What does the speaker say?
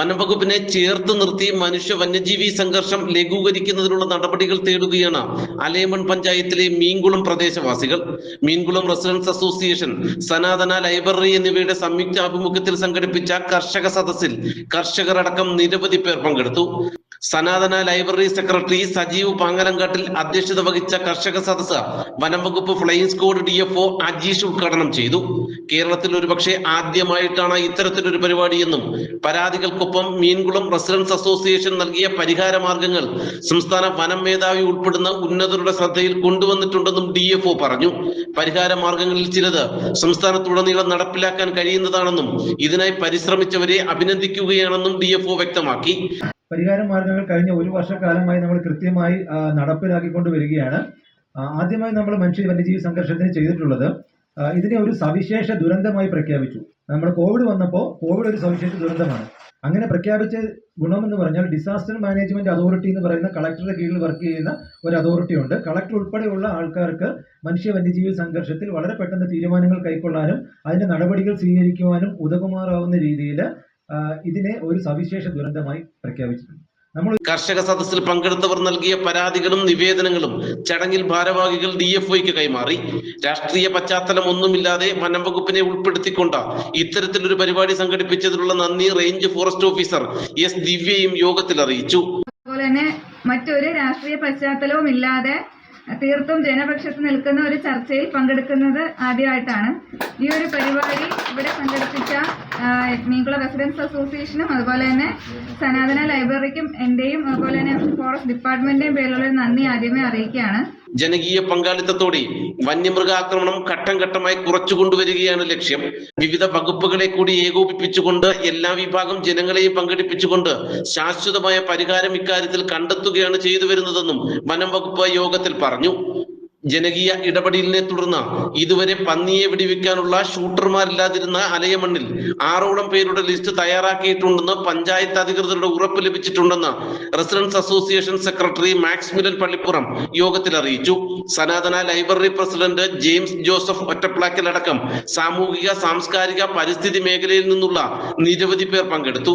വനംവകുപ്പിനെ ചേർത്ത് നിർത്തി മനുഷ്യ വന്യജീവി സംഘർഷം ലഘൂകരിക്കുന്നതിനുള്ള നടപടികൾ തേടുകയാണ് അലേമൺ പഞ്ചായത്തിലെ മീൻകുളം പ്രദേശവാസികൾ. Meenkulam residents association Sanathana library എന്നിവയുടെ സംയുക്ത ആഭിമുഖ്യത്തിൽ സംഘടിപ്പിച്ച കർഷക സദസ്സിൽ കർഷകരടക്കം നിരവധി പേർ പങ്കെടുത്തു. സനാതന ലൈബ്രറി സെക്രട്ടറി സജീവ് പാങ്ങലങ്കാട്ടിൽ അധ്യക്ഷത വഹിച്ച കർഷക സദസ്സ് വനംവകുപ്പ് flying squad D F O Ajeesh ഉദ്ഘാടനം ചെയ്തു. കേരളത്തിൽ ഒരുപക്ഷെ ആദ്യമായിട്ടാണ് ഇത്തരത്തിലൊരു പരിപാടിയെന്നും പരാതികൾക്കൊപ്പം മീൻകുളം റെസിഡൻസ് അസോസിയേഷൻ നൽകിയ പരിഹാര മാർഗങ്ങൾ സംസ്ഥാന വനം മേധാവി ഉൾപ്പെടുന്ന ഉന്നതരുടെ ശ്രദ്ധയിൽ കൊണ്ടുവന്നിട്ടുണ്ടെന്നും ഡി എഫ് ഒ പറഞ്ഞു. പരിഹാര മാർഗങ്ങളിൽ ചിലത് സംസ്ഥാനത്തുടനീളം നടപ്പിലാക്കാൻ കഴിയുന്നതാണെന്നും ഇതിനായി പരിശ്രമിച്ചവരെ അഭിനന്ദിക്കുകയാണെന്നും ഡി എഫ് ഒ വ്യക്തമാക്കി. പരിഹാര മാർഗങ്ങൾ കഴിഞ്ഞ ഒരു വർഷക്കാലമായി നമ്മൾ കൃത്യമായി നടപ്പിലാക്കിക്കൊണ്ട് വരികയാണ്. ആദ്യമായി നമ്മൾ മനുഷ്യ വന്യജീവി സംഘർഷത്തിന് ചെയ്തിട്ടുള്ളത് ഇതിനെ ഒരു സവിശേഷ ദുരന്തമായി പ്രഖ്യാപിച്ചു. നമ്മൾ കോവിഡ് വന്നപ്പോൾ കോവിഡ് ഒരു സവിശേഷ ദുരന്തമാണ്. അങ്ങനെ പ്രഖ്യാപിച്ച ഗുണമെന്ന് പറഞ്ഞാൽ ഡിസാസ്റ്റർ മാനേജ്മെന്റ് അതോറിറ്റി എന്ന് പറയുന്ന കളക്ടറുടെ കീഴിൽ വർക്ക് ചെയ്യുന്ന ഒരു അതോറിറ്റി ഉണ്ട്. കളക്ടർ ഉൾപ്പെടെയുള്ള ആൾക്കാർക്ക് മനുഷ്യ വന്യജീവി സംഘർഷത്തിൽ വളരെ പെട്ടെന്ന് തീരുമാനങ്ങൾ കൈക്കൊള്ളാനും അതിന്റെ നടപടികൾ സ്വീകരിക്കുവാനും ഉതകുമാറാവുന്ന രീതിയിൽ ഇതിനെ ഒരു സവിശേഷ ദുരന്തമായി പ്രഖ്യാപിച്ചിട്ടുണ്ട്. നമ്മൾ കർഷക സദസ്സിൽ പങ്കെടുത്തവർ നൽകിയ പരാതികളും നിവേദനങ്ങളും ചടങ്ങിൽ ഭാരവാഹികൾ ഡി എഫ് ഒക്ക് കൈമാറി. രാഷ്ട്രീയ പശ്ചാത്തലം ഒന്നുമില്ലാതെ വനം വകുപ്പിനെ ഉൾപ്പെടുത്തിക്കൊണ്ട ഇത്തരത്തിലൊരു പരിപാടി സംഘടിപ്പിച്ചതിനുള്ള നന്ദി റേഞ്ച് ഫോറസ്റ്റ് ഓഫീസർ എസ് ദിവ്യയും യോഗത്തിൽ അറിയിച്ചു. അതുപോലെ തന്നെ മറ്റൊരു രാഷ്ട്രീയ പശ്ചാത്തലവും ഇല്ലാതെ തീർത്തും ജനപക്ഷത്ത് നിൽക്കുന്ന ഒരു ചർച്ചയിൽ പങ്കെടുക്കുന്നത് ആദ്യമായിട്ടാണ്. ഈ ഒരു പരിപാടി ഇവിടെ സംഘടിപ്പിച്ച മീങ്കുള റെസിഡൻസ് അസോസിയേഷനും അതുപോലെ തന്നെ സനാതന ലൈബ്രറിക്കും എന്റെയും അതുപോലെ തന്നെ ഫോറസ്റ്റ് ഡിപ്പാർട്ട്മെന്റിന്റെയും പേരിലുള്ള നന്ദി ആദ്യമേ അറിയിക്കുകയാണ്. ജനകീയ പങ്കാളിത്തത്തോടെ വന്യമൃഗാക്രമണം ഘട്ടം ഘട്ടമായി കുറച്ചു കൊണ്ടുവരികയാണ് ലക്ഷ്യം. വിവിധ വകുപ്പുകളെ കൂടി ഏകോപിപ്പിച്ചുകൊണ്ട് എല്ലാ വിഭാഗം ജനങ്ങളെയും പങ്കെടുപ്പിച്ചുകൊണ്ട് ശാശ്വതമായ പരിഹാരം ഇക്കാര്യത്തിൽ കണ്ടെത്തുകയാണ് ചെയ്തു വരുന്നതെന്നും വനം വകുപ്പ് യോഗത്തിൽ പറഞ്ഞു. ജനകീയ ഇടപെടലിനെ തുടർന്ന് ഇതുവരെ പന്നിയെ വെടിവെക്കാനുള്ള ഷൂട്ടർമാരില്ലാതിരുന്ന അലയമണ്ണിൽ ആറോളം പേരുടെ ലിസ്റ്റ് തയ്യാറാക്കിയിട്ടുണ്ടെന്ന് പഞ്ചായത്ത് അധികൃതരുടെ ഉറപ്പ് ലഭിച്ചിട്ടുണ്ടെന്ന് residents association secretary Max Milan Pallippuram യോഗത്തിൽ അറിയിച്ചു. Sanathana library president James Joseph Ottaplackal അടക്കം സാമൂഹിക സാംസ്കാരിക പരിസ്ഥിതി മേഖലയിൽ നിന്നുള്ള നിരവധി പേർ പങ്കെടുത്തു.